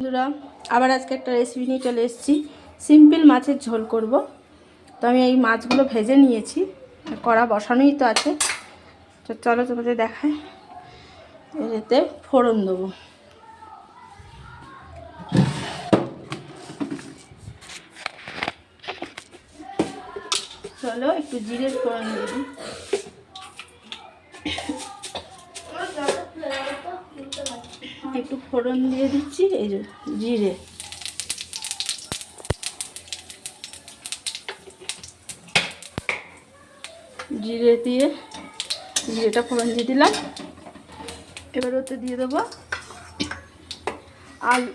বন্ধুরা, আবার আজকে একটা রেসিপি নিয়ে চলে এসেছি। সিম্পল মাছের ঝোল করব। তো আমি এই মাছগুলো ভেজে নিয়েছি কড়া বসানোই তো আছে। তো চলো তোমাদের দেখায় এতে ফোড়ন দেবো। চলো একটু জিরের ফোড়ন দিয়ে দিই একটু ফোড়ন দিয়ে দিচ্ছি, এই জিরে। জিরে দিয়ে জিরেটা ফোড়ন দিয়ে দিলাম। এবার ওতে দিয়ে দেবো আলু।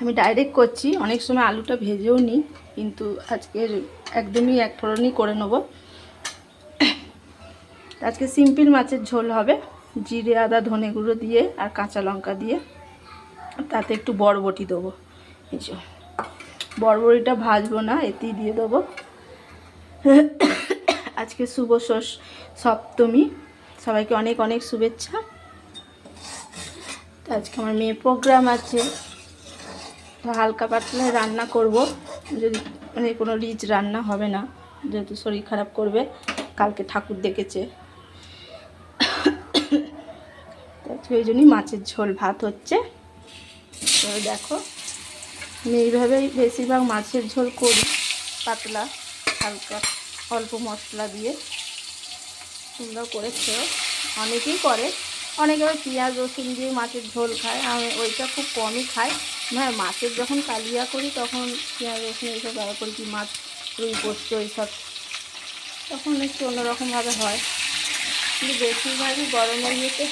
আমি ডাইরেক্ট করছি, অনেক সময় আলুটা ভেজেও নিই, কিন্তু আজকে একদমই এক ফোড়নই করে নেব। আজকে সিম্পল মাছের ঝোল হবে। জিরে, আদা, ধনে গুঁড়ো দিয়ে আর কাঁচা লঙ্কা দিয়ে তাতে একটু বরবটি দেবো। এই যে, বরবটিটা ভাজবো না, এতেই দিয়ে দেবো। আজকে শুভ সপ্তমী। সবাইকে অনেক অনেক শুভেচ্ছা। তো আজকে আমার মেয়ে প্রোগ্রাম আছে। তো হালকা পাতলা রান্না করব। যদি মানে কোনো রিচ রান্না হবে না, যেহেতু শরীর খারাপ করবে, কালকে ঠাকুর ডেকেছে ওই জন্যই মাছের ঝোল, ভাত হচ্ছে। তো দেখো, আমি এইভাবেই বেশিরভাগ মাছের ঝোল করি, পাতলা, হালকা, অল্প মশলা দিয়ে। তোমরাও করে খেও। অনেকেই করে, অনেকে আবার পেঁয়াজ, রসুন দিয়ে মাছের ঝোল খায়। আমি ওইটা খুব কমই খাই। হ্যাঁ মাছের যখন কালিয়া করি, তখন পেঁয়াজ, রসুন এইসব ব্যবহার করি, কি মাছ, রুই পোস্ত এইসব। তখন একটু অন্যরকমভাবে হয়। কিন্তু বেশিরভাগই গরমের ইয়েতে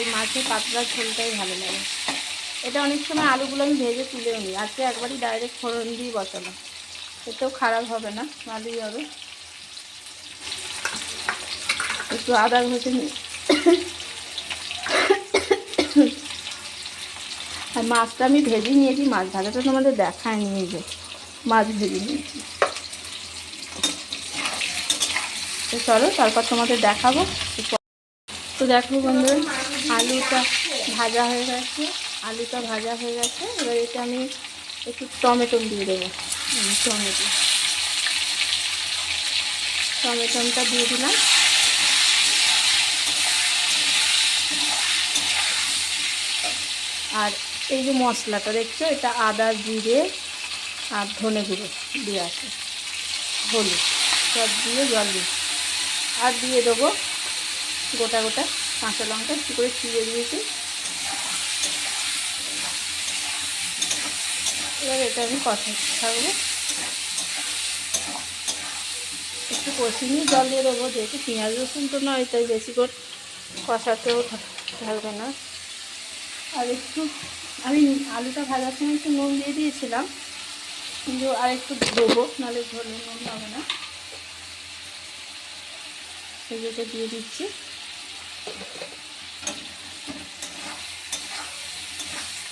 এই মাছের পাতলা ঝোলটাই ভালো লাগে। এটা অনেক সময় আলুগুলো আমি ভেজে তুলেও নিই। আজকে একবারই ডাইরেক্ট ফোড়ন দিয়ে বসালাম। এতেও খারাপ হবে না, ভালোই হবে। একটু আদা ঘষে নিই। আর মাছটা আমি ভেজে নিয়েছি, মাছ ভাজাটা তোমাদের দেখায় নিয়ে যে, মাছ ভেজে নিয়েছি। তো চলো, তারপর তোমাদের দেখাবো। তো দেখো বন্ধুরা আলুটা ভাজা হয়ে গেছে আলুটা ভাজা হয়ে গেছে। এবার এটা আমি একটু টমেটো দিয়ে দেবো। টমেটো। টমেটোটা দিয়ে দিলাম। আর এই যে মশলাটা দেখছ এটা আদা জিরে আর ধনে গুঁড়ো দিয়ে আছে। হলুদ সব দিয়ে জল দিয়ে আর দিয়ে দেবো গোটা গোটা কাঁচা লঙ্কা একটু করে চিড়ে দিয়েছি। এবার এটা আমি কথা থাকব একটু কষি নিয়ে জল দিয়ে দেবো, যেহেতু পেঁয়াজ রসুন তো নয়, তাই বেশি করে কষাতেও থাকবে না। আর একটু, আমি আলুটা ভাজার সময় একটু নুন দিয়ে দিয়েছিলাম, কিন্তু আর একটু দেবো, নাহলে ঝোলে নুন হবে না। সেগুলোটা দিয়ে দিচ্ছি।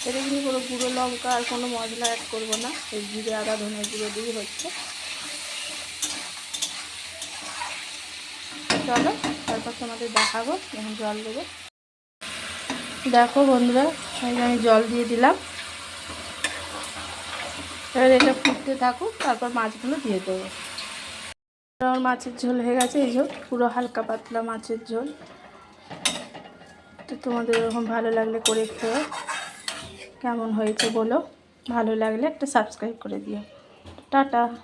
এটা কিন্তু কোনো গুঁড়ো লঙ্কা আর কোনো মশলা অ্যাড করব না। এই জিরে, আদা, ধনে গুঁড়ো দিয়ে হচ্ছে। চলো, তারপর তোমাদের দেখাবো যখন জল দেবো। দেখো বন্ধুরা আমি জল দিয়ে দিলাম। এবার এটা ফুটতে থাকুক, তারপর মাছগুলো দিয়ে দেবো। আমার মাছের ঝোল হয়ে গেছে, এই ঝোল পুরো হালকা পাতলা মাছের ঝোল। তো তোমাদের এরকম ভালো লাগলে করে খেয়ে কেমন হয়েছে বলো? ভালো লাগলে একটা সাবস্ক্রাইব করে দিও। টাটা।